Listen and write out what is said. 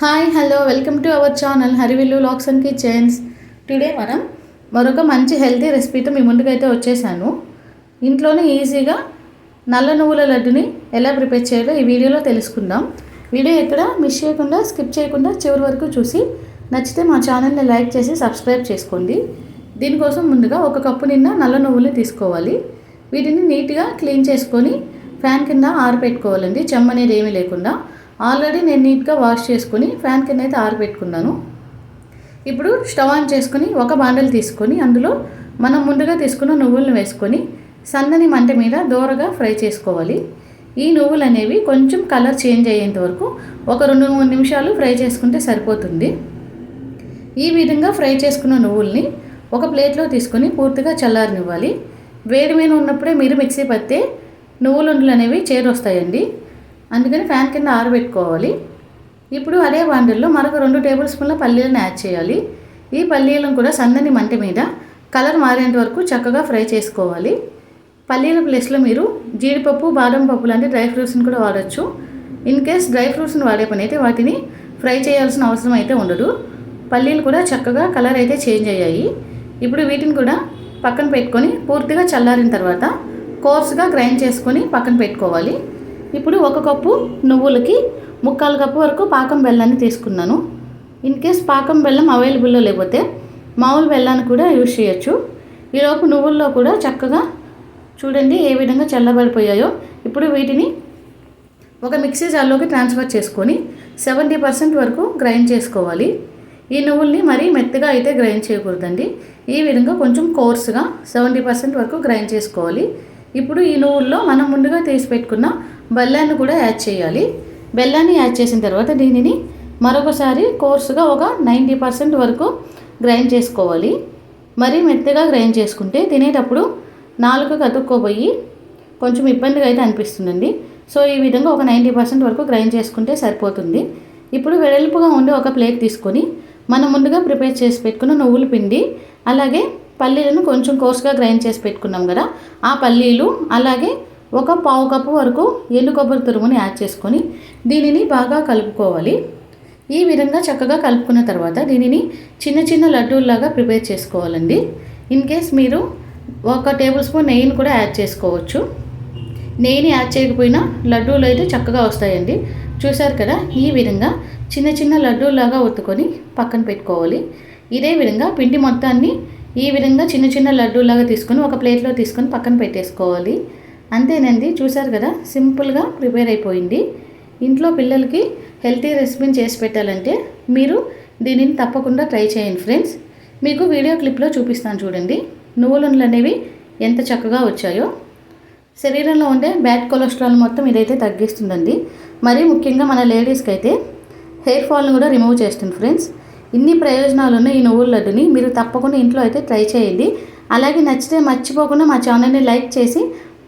Hi hello welcome to our channel Harivillu lux and kitchens. Today మనం మరొక మంచి healthy రెసిపీతో మీ ముందుకైతే వచ్చేసాను. ఇంట్లోనే ఈజీగా నల్ల నువ్వుల లడ్డుని ఎలా ప్రిపేర్ చేయాలో ఈ వీడియోలో తెలుసుకుందాం. వీడియో ఎక్కడ మిస్ చేయకుండా స్కిప్ చేయకుండా చివరి వరకు చూసి నచ్చితే మా ఛానల్ని లైక్ చేసి సబ్స్క్రైబ్ చేసుకోండి. దీనికోసం ముందుగా ఒక కప్పు నిన్న నల్ల నువ్వులు తీసుకోవాలి. వీటిని నీట్గా క్లీన్ చేసుకొని ఫ్యాన్ కింద ఆరబెట్టుకోవాలండి చెమ్మ అనేది ఏమీ లేకుండా. ఆల్రెడీ నేను నీట్గా వాష్ చేసుకుని ఫ్యాన్ కింద అయితే ఆరబెట్టుకున్నాను. ఇప్పుడు స్టవ్ ఆన్ చేసుకొని ఒక బాండలు తీసుకొని అందులో మనం ముందుగా తీసుకున్న నువ్వులను వేసుకొని సన్నని మంట మీద దోరగా ఫ్రై చేసుకోవాలి. ఈ నువ్వులు అనేవి కొంచెం కలర్ చేంజ్ అయ్యేంత వరకు ఒక రెండు మూడు నిమిషాలు ఫ్రై చేసుకుంటే సరిపోతుంది. ఈ విధంగా ఫ్రై చేసుకున్న నువ్వుల్ని ఒక ప్లేట్లో తీసుకొని పూర్తిగా చల్లారనివ్వాలి. వేడి మీద ఉన్నప్పుడే మీరు మిక్సీ పత్తే నువ్వులుండలు అనేవి చేరొస్తాయండి అందుకని ఫ్యాన్ కింద ఆరబెట్టుకోవాలి. ఇప్పుడు అదే బాండిల్లో మరొక రెండు టేబుల్ స్పూన్ల పల్లీలను యాడ్ చేయాలి. ఈ పల్లీలను కూడా సన్నని మంట మీద కలర్ మారేంత వరకు చక్కగా ఫ్రై చేసుకోవాలి. పల్లీల ప్లేస్లో మీరు జీడిపప్పు బాదం పప్పు లాంటి డ్రై ఫ్రూట్స్ని కూడా వాడచ్చు. ఇన్ కేస్ డ్రై ఫ్రూట్స్ని వాడే పని అయితే వాటిని ఫ్రై చేయాల్సిన అవసరం అయితే ఉండదు. పల్లీలు కూడా చక్కగా కలర్ అయితే చేంజ్ అయ్యాయి. ఇప్పుడు వీటిని కూడా పక్కన పెట్టుకొని పూర్తిగా చల్లారిన తర్వాత కోర్స్గా గ్రైండ్ చేసుకొని పక్కన పెట్టుకోవాలి. ఇప్పుడు ఒక కప్పు నువ్వులకి ముక్కాలు కప్పు వరకు పాకం బెల్లాన్ని తీసుకున్నాను. ఇన్ కేస్ పాకం బెల్లం అవైలబుల్లో లేకపోతే మామూలు బెల్లాన్ని కూడా యూజ్ చేయొచ్చు. ఈలోపు నువ్వుల్లో కూడా చక్కగా చూడండి ఏ విధంగా చల్లబడిపోయాయో. ఇప్పుడు వీటిని ఒక మిక్సీ జార్లోకి ట్రాన్స్ఫర్ చేసుకొని సెవెంటీ పర్సెంట్ వరకు గ్రైండ్ చేసుకోవాలి. ఈ నువ్వుల్ని మరీ మెత్తగా అయితే గ్రైండ్ చేయకూడదండి. ఈ విధంగా కొంచెం కోర్స్గా సెవెంటీ పర్సెంట్ వరకు గ్రైండ్ చేసుకోవాలి. ఇప్పుడు ఈ నువ్వుల్లో మనం ముందుగా తీసి పెట్టుకున్న బెల్లాన్ని కూడా యాడ్ చేయాలి. బెల్లాన్ని యాడ్ చేసిన తర్వాత దీనిని మరొకసారి కోర్సుగా ఒక నైంటీ పర్సెంట్ వరకు గ్రైండ్ చేసుకోవాలి. మరీ మెత్తగా గ్రైండ్ చేసుకుంటే తినేటప్పుడు నాలుగు కతుక్కోబోయి కొంచెం ఇబ్బందిగా అయితే అనిపిస్తుందండి. సో ఈ విధంగా ఒక నైంటీ పర్సెంట్ వరకు గ్రైండ్ చేసుకుంటే సరిపోతుంది. ఇప్పుడు వెడల్పుగా ఉండే ఒక ప్లేట్ తీసుకొని మనం ముందుగా ప్రిపేర్ చేసి పెట్టుకున్న నువ్వుల పిండి అలాగే పల్లీలను కొంచెం కోర్సుగా గ్రైండ్ చేసి పెట్టుకున్నాం కదా ఆ పల్లీలు అలాగే ఒక పావు కప్పు వరకు ఎండు కొబ్బరి తురుముని యాడ్ చేసుకొని దీనిని బాగా కలుపుకోవాలి. ఈ విధంగా చక్కగా కలుపుకున్న తర్వాత దీనిని చిన్న చిన్న లడ్డూల్లాగా ప్రిపేర్ చేసుకోవాలండి. ఇన్ కేస్ మీరు ఒక టేబుల్ స్పూన్ నెయ్యిని కూడా యాడ్ చేసుకోవచ్చు. నెయ్యిని యాడ్ చేయకపోయినా లడ్డూలు అయితే చక్కగా వస్తాయండి. చూసారు కదా ఈ విధంగా చిన్న చిన్న లడ్డూలాగా ఒత్తుకొని పక్కన పెట్టుకోవాలి. ఇదే విధంగా పిండి మొత్తాన్ని ఈ విధంగా చిన్న చిన్న లడ్డూలాగా తీసుకొని ఒక ప్లేట్లో తీసుకొని పక్కన పెట్టేసుకోవాలి. అంతేనండి చూసారు కదా? సింపుల్గా ప్రిపేర్ అయిపోయింది. ఇంట్లో పిల్లలకి హెల్తీ రెసిపీని చేసి పెట్టాలంటే మీరు దీనిని తప్పకుండా ట్రై చేయండి ఫ్రెండ్స్. మీకు వీడియో క్లిప్లో చూపిస్తాను చూడండి. నువ్వులు అనేవి ఎంత చక్కగా వచ్చాయో. శరీరంలో ఉండే బ్యాడ్ కొలెస్ట్రాల్ మొత్తం ఇదైతే తగ్గిస్తుందండి. మరీ ముఖ్యంగా మన లేడీస్కి అయితే హెయిర్ ఫాల్ని కూడా రిమూవ్ చేస్తుంది ఫ్రెండ్స్. ఇన్ని ప్రయోజనాలు ఉన్న ఈ నువ్వుల లడ్డుని మీరు తప్పకుండా ఇంట్లో అయితే ట్రై చేయండి. అలాగే నచ్చితే మర్చిపోకుండా మా ఛానల్ని లైక్ చేసి